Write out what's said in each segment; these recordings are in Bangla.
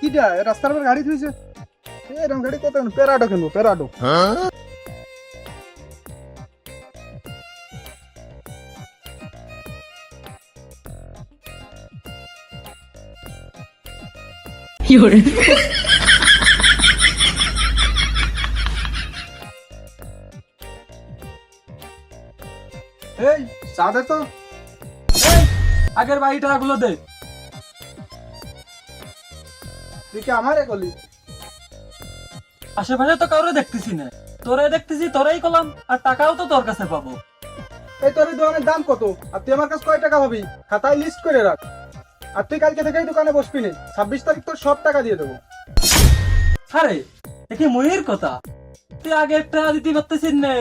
কিটা রাস্তার উপর গাড়ি থুইছে এরকম গাড়ি কত প্যারাডো কিনবো প্যারাডো। এই চা দে তো। আগের বাড়ি টাকাগুলো দে। তুই কি আমারে করলি আশেপাশে তো কাউরে দেখতেছি না। দেখতেছি তোরাই কলাম আর টাকাও তো তোর কাছে পাবো। এই তোর দোকানের দাম কত? আর তুই আমার কাছে কয় টাকা পাবি? খাতায় লিস্ট করে রাখ। আর তুই কালকে থেকেই দোকানে বসবি নে। ছাব্বিশ তারিখ তোর সব টাকা দিয়ে দেবো। আরে দেখি মহির কথা? তুই আগে একটা দিতে পারতেছিস না।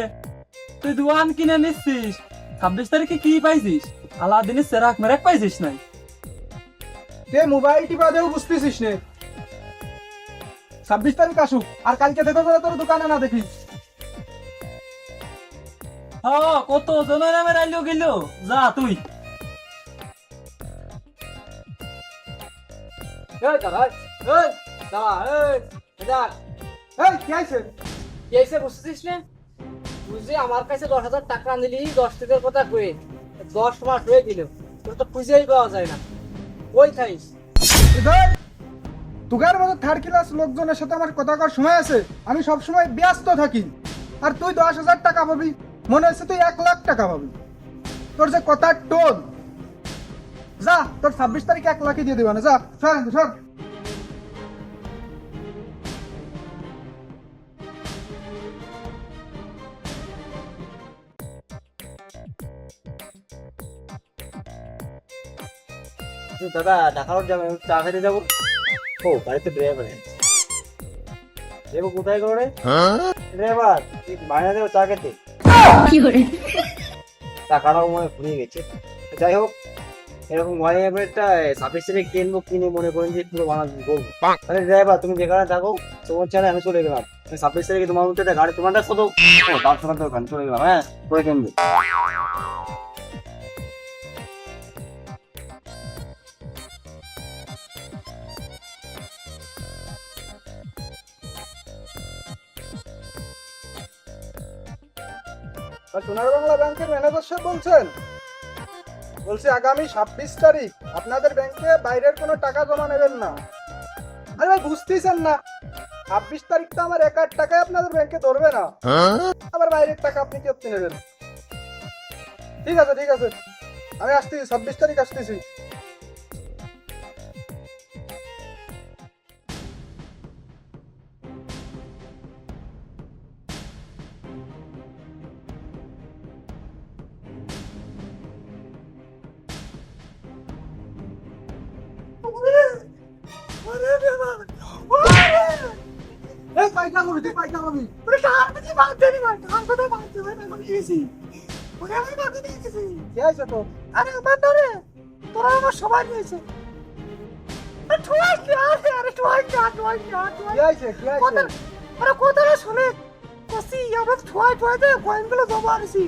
তুই দোয়ান কিনে নিচ্ছিস। ছাব্বিশ তারিখে কি পাইছিস? আলাদিনের সেরাক মেরাক পাইছিস নাই? তুই মোবাইল টিপা দেও বুঝতেছিস নে। ছাব্বিশ তারিখ আসুক আর কালকে থেকে করে তোর দোকানে না দেখি হ্যাঁ কত জনের নামে রাইলো গেল? যা তুই। এই দাদা এই দাদা এই দাদা। এই কি আছে কি এসে বুঝতেছিস না? বুঝলি আমার কাছে দশ হাজার টাকা নিলি, দশ টাকার কথা কয়ে দশ মাস হয়ে দিল তোর তো খুঁজেই পাওয়া যায় না। ওই খাইস তুগার মতো থার্ড ক্লাস লোকজনের সাথে আমার কথা কর সময় আছে। আমি সব সময় ব্যস্ত থাকি। আর তুই দশ হাজার টাকা পাবি। মনে হচ্ছে তুই এক লাখ টাকা পাবি। তোর যে কথার টোন। যা, তোর ছাব্বিশ তারিখে এক লাখই দিয়ে দেবে না। যা, সর সর। দাদা ঢাকা রোড যাবে চা খেতে যাব। ও বাড়িতে ড্রাইভার দেবো কোথায় করে ড্রাইভার বাইরে দেবো চা খেতে। টাকাটাও মনে ফুরিয়ে গেছে। যাই হোক এরকম ওয়াই সার্ভিস থেকে কিনবো কিনে মনে করেন যে পুরো বানাবো করব তাহলে ড্রাইভার তুমি যেখানে থাকো তোমার চ্যানেল আমি চলে গেলাম। থেকে তোমার মধ্যে গাড়ি তোমারটা কত তার তোমার দোকান চলে গেলাম হ্যাঁ করে কিনবে। সোনার বাংলা ব্যাংকের ম্যানেজার স্যার বলছেন, বলছি আগামী ছাব্বিশ তারিখ আপনাদের ব্যাংকে বাইরের কোনো টাকা জমা নেবেন না। আরে ভাই বুঝতেইছেন না, ছাব্বিশ তারিখ তো আমার একার টাকায় আপনাদের ব্যাংকে ধরবে না। আবার বাইরের টাকা আপনি কি নেবেন? ঠিক আছে ঠিক আছে, আমি আসতেছি, ছাব্বিশ তারিখ আসতেছি। এই পাইকা করি তুই পাইকা করি কি আছে তো আরে আমার ধরে তোরা আমার সবাই নিয়েছে ঠোয়াই আরে না না কি আছে কি আছে কথা আরে কথাটা শুনে কসি আমরা ঠোয়াই ঠোয়াই দিয়ে কয়েনগুলো জমা আনছি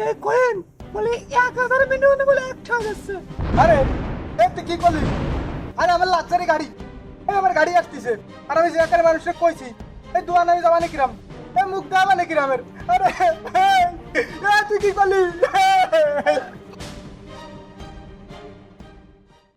এই কয়েন বলে এক হাজার মিলিয়নে বলে একটা যাচ্ছে আরে তুই কি করলি? আরে, আমার লাক্সারি গাড়ি। আমার গাড়ি আসতেছে। আর আমি যেখানে মানুষকে কইছি, এই দোয়ান আমি যাবা নাকি রাম? এই মুখ দেওয়া নাকি রামের? আরে তুই কি করলি?